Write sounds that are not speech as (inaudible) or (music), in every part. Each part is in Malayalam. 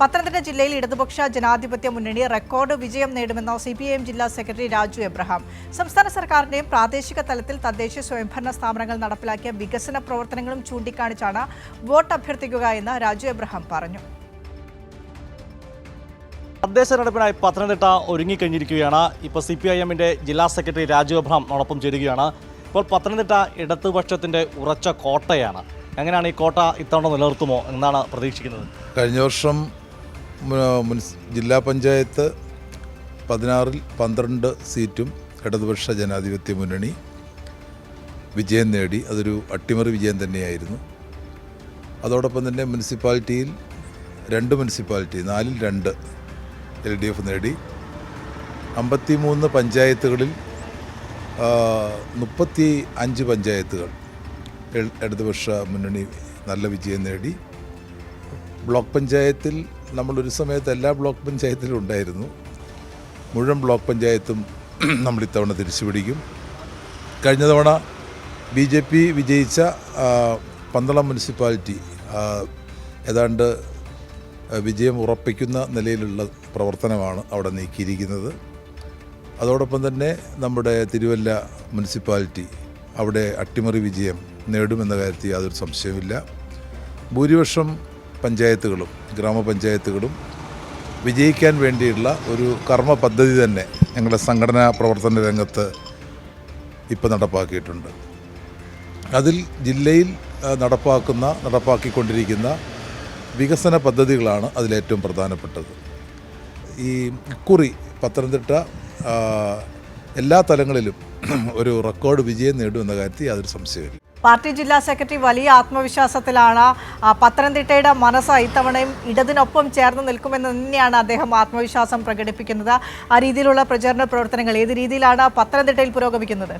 പത്തനംതിട്ട ജില്ലയിൽ ഇടതുപക്ഷ ജനാധിപത്യ മുന്നണി റെക്കോർഡ് വിജയം നേടുമെന്ന് സി പി ഐ എം ജില്ലാ സെക്രട്ടറി രാജു എബ്രഹാം. സംസ്ഥാന സർക്കാരിന്റെയും പ്രാദേശിക തലത്തിൽ തദ്ദേശ സ്വയംഭരണ സ്ഥാപനങ്ങൾ നടപ്പിലാക്കിയ വികസന പ്രവർത്തനങ്ങളും ചൂണ്ടിക്കാണിച്ചാണ് വോട്ട് അഭ്യർത്ഥിക്കുക എന്ന് രാജു എബ്രഹാം പറഞ്ഞു. തദ്ദേശ തെരഞ്ഞെടുപ്പിനായി പത്തനംതിട്ട ഒരുങ്ങിക്കഴിഞ്ഞിരിക്കുകയാണ്. ഇപ്പോൾ സി പി ഐ എമ്മിന്റെ ജില്ലാ സെക്രട്ടറി രാജു അബ്രഹാം നോടൊപ്പം ചേരുകയാണ്. ഇപ്പോൾ പത്തനംതിട്ട ഇടതുപക്ഷത്തിന്റെ ഉറച്ച കോട്ടയാണ്. എങ്ങനെയാണ് ഈ കോട്ട ഇത്തവണ നിലനിർത്തുമോ എന്നാണ് പ്രതീക്ഷിക്കുന്നത്. കഴിഞ്ഞ വർഷം ജില്ലാ പഞ്ചായത്ത് പതിനാറിൽ പന്ത്രണ്ട് സീറ്റും ഇടതുപക്ഷ ജനാധിപത്യ മുന്നണി വിജയം നേടി. അതൊരു അട്ടിമറി വിജയം തന്നെയായിരുന്നു. അതോടൊപ്പം തന്നെ മുനിസിപ്പാലിറ്റിയിൽ രണ്ട് മുനിസിപ്പാലിറ്റി നാലിൽ രണ്ട് എൽ ഡി എഫ് നേടി. അമ്പത്തി മൂന്ന് പഞ്ചായത്തുകളിൽ മുപ്പത്തി അഞ്ച് പഞ്ചായത്തുകൾ ഇടതുപക്ഷ മുന്നണി നല്ല വിജയം നേടി. ബ്ലോക്ക് പഞ്ചായത്തിൽ നമ്മൾ ഒരു സമയത്ത് എല്ലാ ബ്ലോക്ക് പഞ്ചായത്തിലും ഉണ്ടായിരുന്നു. മുഴുവൻ ബ്ലോക്ക് പഞ്ചായത്തും (clears throat) നമ്മൾ ഇത്തവണ തിരിച്ചു പിടിക്കും കഴിഞ്ഞ തവണ ബി ജെ പി വിജയിച്ച പന്തളം മുനിസിപ്പാലിറ്റി ഏതാണ്ട് വിജയം ഉറപ്പിക്കുന്ന നിലയിലുള്ള പ്രവർത്തനമാണ് അവിടെ നീക്കിയിരിക്കുന്നത്. അതോടൊപ്പം തന്നെ നമ്മുടെ തിരുവല്ല മുനിസിപ്പാലിറ്റി അവിടെ അട്ടിമറി വിജയം നേടുമെന്ന കാര്യത്തിൽ യാതൊരു സംശയമില്ല ഭൂരിപക്ഷം പഞ്ചായത്തുകളും ഗ്രാമപഞ്ചായത്തുകളും വിജയിക്കാൻ വേണ്ടിയുള്ള ഒരു കർമ്മ പദ്ധതി തന്നെ ഞങ്ങളുടെ സംഘടനാ പ്രവർത്തന രംഗത്ത് ഇപ്പോൾ നടപ്പാക്കിയിട്ടുണ്ട്. അതിൽ ജില്ലയിൽ നടപ്പാക്കുന്ന നടപ്പാക്കിക്കൊണ്ടിരിക്കുന്ന വികസന പദ്ധതികളാണ് അതിലേറ്റവും പ്രധാനപ്പെട്ടത്. ഈ കുറി പത്തനംതിട്ട എല്ലാ തലങ്ങളിലും ഒരു റെക്കോർഡ് വിജയം നേടുമെന്ന കാര്യത്തിൽ യാതൊരു സംശയമില്ല പാർട്ടി ജില്ലാ സെക്രട്ടറി വലിയ ആത്മവിശ്വാസത്തിലാണ്. പത്തനംതിട്ടയുടെ മനസ്സ് ഇത്തവണയും ഇടതിനൊപ്പം ചേർന്ന് നിൽക്കുമെന്ന് തന്നെയാണ് അദ്ദേഹം ആത്മവിശ്വാസം പ്രകടിപ്പിക്കുന്നത്. ആ രീതിയിലുള്ള പ്രചരണ പ്രവർത്തനങ്ങൾ ഏത് രീതിയിലാണ് പത്തനംതിട്ടയിൽ പുരോഗമിക്കുന്നത്?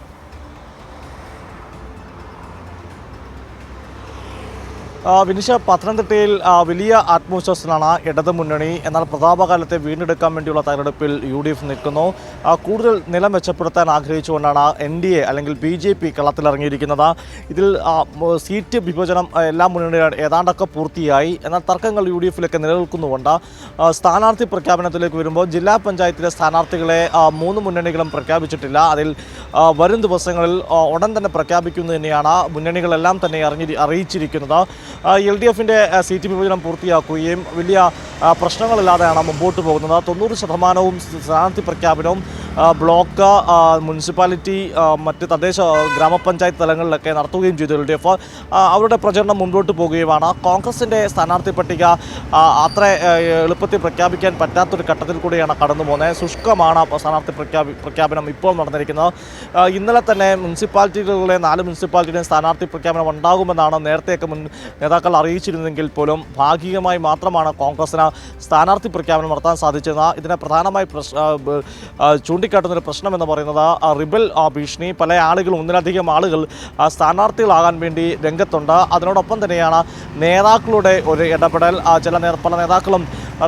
വിനിഷ പത്തനംതിട്ടയിൽ വലിയ ആത്മവിശ്വാസത്തിലാണ് ഇടതു മുന്നണി. എന്നാൽ പ്രതാപകാലത്തെ വീണ്ടെടുക്കാൻ വേണ്ടിയുള്ള തെരഞ്ഞെടുപ്പിൽ യു ഡി എഫ് നിൽക്കുന്നു. കൂടുതൽ നിലം മെച്ചപ്പെടുത്താൻ ആഗ്രഹിച്ചുകൊണ്ടാണ് എൻ ഡി എ അല്ലെങ്കിൽ ബി ജെ പി കളത്തിലിറങ്ങിയിരിക്കുന്നത്. ഇതിൽ സീറ്റ് വിഭജനം എല്ലാ മുന്നണികളും ഏതാണ്ടൊക്കെ പൂർത്തിയായി. എന്നാൽ തർക്കങ്ങൾ യു ഡി എഫിലൊക്കെ നിലനിൽക്കുന്നുകൊണ്ട് സ്ഥാനാർത്ഥി പ്രഖ്യാപനത്തിലേക്ക് വരുമ്പോൾ ജില്ലാ പഞ്ചായത്തിലെ സ്ഥാനാർത്ഥികളെ മൂന്ന് മുന്നണികളും പ്രഖ്യാപിച്ചിട്ടില്ല. അതിൽ വരും ദിവസങ്ങളിൽ ഉടൻ തന്നെ പ്രഖ്യാപിക്കുന്നു തന്നെയാണ്. മുന്നണികളെല്ലാം തന്നെ അറിഞ്ഞി അറിയിച്ചിരിക്കുന്നത്. എൽ ഡി എഫിന്റെ സീറ്റ് വിഭജനം പൂർത്തിയാക്കുകയും വലിയ പ്രശ്നങ്ങളില്ലാതെയാണ് മുമ്പോട്ട് പോകുന്നത്. തൊണ്ണൂറ് ശതമാനവും സ്ഥാനാർത്ഥി പ്രഖ്യാപനവും ബ്ലോക്ക് മുനിസിപ്പാലിറ്റി മറ്റ് തദ്ദേശ ഗ്രാമപഞ്ചായത്ത് തലങ്ങളിലൊക്കെ നടത്തുകയും ചെയ്തു. എൽ ഡി എഫ് അവരുടെ പ്രചരണം മുമ്പോട്ട് പോകുകയുമാണ്. കോൺഗ്രസിന്റെ സ്ഥാനാർത്ഥി പട്ടിക അത്ര എളുപ്പത്തിൽ പ്രഖ്യാപിക്കാൻ പറ്റാത്തൊരു ഘട്ടത്തിൽ കൂടിയാണ് കടന്നു പോകുന്നത്. ശുഷ്കമാണ് സ്ഥാനാർത്ഥി പ്രഖ്യാപി പ്രഖ്യാപനം ഇപ്പോൾ നടന്നിരിക്കുന്നത്. ഇന്നലെ തന്നെ മുനിസിപ്പാലിറ്റികളിലെ നാല് മുനിസിപ്പാലിറ്റിയുടെയും സ്ഥാനാർത്ഥി പ്രഖ്യാപനം ഉണ്ടാകുമെന്നാണ് നേരത്തെയൊക്കെ മുൻ നേതാക്കൾ അറിയിച്ചിരുന്നെങ്കിൽ പോലും ഭാഗികമായി മാത്രമാണ് കോൺഗ്രസിന് സ്ഥാനാർത്ഥി പ്രഖ്യാപനം നടത്താൻ സാധിച്ചത്. ഇതിനെ പ്രധാനമായി പ്രശ് ആ, ബ- ആ, ചൂണ്ടിക്കാട്ടുന്ന ഒരു പ്രശ്നം എന്ന് പറയുന്നത് ആ, റിബൽ ആ, ഭീഷണി പല ആളുകൾ ഒന്നിലധികം ആളുകൾ സ്ഥാനാർത്ഥികളാകാൻ വേണ്ടി രംഗത്തുണ്ട്. അതിനോടൊപ്പം തന്നെയാണ് നേതാക്കളുടെ ഒരു ഇടപെടൽ. ചില പല നേതാക്കളും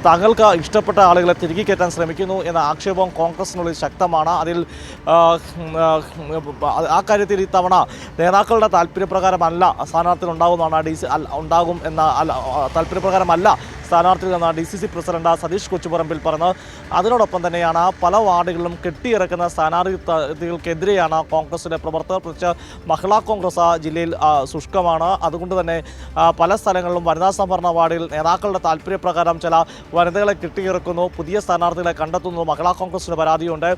താങ്കൾക്ക് ഇഷ്ടപ്പെട്ട ആളുകളെ തിരികെ കയറ്റാൻ ശ്രമിക്കുന്നു എന്ന ആക്ഷേപം കോൺഗ്രസിനുള്ളിൽ ശക്തമാണ്. അതിൽ ആ, കാര്യത്തിൽ ഇത്തവണ നേതാക്കളുടെ താല്പര്യപ്രകാരമല്ല സ്ഥാനാർത്ഥികൾ ഉണ്ടാകുമെന്നാണ് ഡി സി ഉണ്ടാകും എന്ന താല്പര്യപ്രകാരമല്ല സ്ഥാനാർത്ഥികൾ എന്ന D C C president Sathish Kochuparambil പറഞ്ഞു അതിനോടൊപ്പം തന്നെയാണ് പല വാർഡുകളിലും കെട്ടിയിറക്കുന്ന സ്ഥാനാർത്ഥികൾക്കെതിരെയാണ് കോൺഗ്രസിന്റെ പ്രവർത്തകർ പ്രത്യേകിച്ച് മഹിളാ കോൺഗ്രസ് ജില്ലയിൽ ശുഷ്കമാണ്. അതുകൊണ്ട് തന്നെ പല സ്ഥലങ്ങളിലും വനിതാ സംവരണ വാർഡിൽ നേതാക്കളുടെ താല്പര്യപ്രകാരം ചില വനിതകളെ കെട്ടിയിറക്കുന്നു പുതിയ സ്ഥാനാർത്ഥികളെ കണ്ടെത്തുന്നു മഹിളാ കോൺഗ്രസിന് പരാതിയുണ്ട്.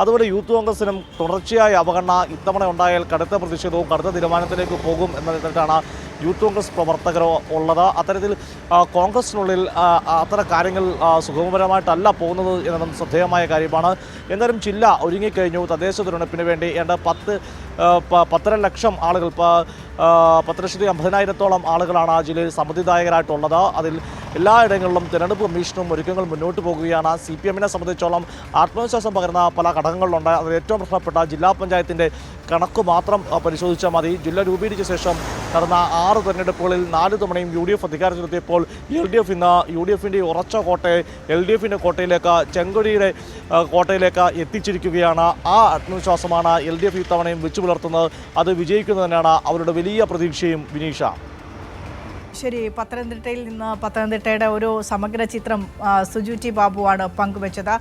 അതുപോലെ യൂത്ത് കോൺഗ്രസിനും തുടർച്ചയായ അവഗണന ഇത്തവണ ഉണ്ടായാൽ കടുത്ത പ്രതിഷേധവും കടുത്ത തീരുമാനത്തിലേക്ക് പോകും എന്നതിനാണ് യൂത്ത് കോൺഗ്രസ് പ്രവർത്തകരോ ഉള്ളത്. അത്തരത്തിൽ കോൺഗ്രസിനുള്ളിൽ അത്തരം കാര്യങ്ങൾ സുഗമപരമായിട്ടല്ല പോകുന്നത് എന്നതും ശ്രദ്ധേയമായ കാര്യമാണ്. എന്തായാലും ജില്ല ഒരുങ്ങിക്കഴിഞ്ഞു. തദ്ദേശ തിരഞ്ഞെടുപ്പിന് വേണ്ടി ഏണ്ട പത്ത് പത്തര ലക്ഷം ആളുകൾ പത്ത് ലക്ഷത്തി അമ്പതിനായിരത്തോളം ആളുകളാണ് ആ ജില്ലയിൽ സമ്മതിദായകരായിട്ടുള്ളത്. അതിൽ എല്ലായിടങ്ങളിലും തിരഞ്ഞെടുപ്പ് കമ്മീഷനും ഒരുക്കങ്ങൾ മുന്നോട്ട് പോകുകയാണ്. സി പി എമ്മിനെ സംബന്ധിച്ചോളം ആത്മവിശ്വാസം പകരുന്ന പല ഘടകങ്ങളുണ്ട്. അതിൽ ഏറ്റവും പ്രധാനപ്പെട്ട ജില്ലാ പഞ്ചായത്തിന്റെ കണക്ക് മാത്രം പരിശോധിച്ചാൽ മതി. ജില്ല രൂപീകരിച്ച ശേഷം നടന്ന ആറ് തെരഞ്ഞെടുപ്പുകളിൽ നാല് തവണയും യു ഡി എഫ് അധികാരത്തിലെത്തിയപ്പോൾ എൽ ഡി എഫ് ഇന്ന് യു ഡി എഫിന്റെ ഉറച്ച കോട്ടയെ എൽ ഡി എഫിന്റെ കോട്ടയിലേക്ക് ചെങ്കൊടിയുടെ കോട്ടയിലേക്ക് എത്തിച്ചിരിക്കുകയാണ്. ആ ആത്മവിശ്വാസമാണ് എൽ ഡി എഫ് ഇത്തവണയും വെച്ചു പുലർത്തുന്നത് അത് വിജയിക്കുന്നത് തന്നെയാണ് അവരുടെ വലിയ പ്രതീക്ഷയും വിനീഷ. ശരി പത്തനംതിട്ടയിൽ നിന്ന് പത്തനംതിട്ടയുടെ ഒരു സമഗ്ര ചിത്രം സുജു ബാബുവാണ് പങ്കുവച്ചത്.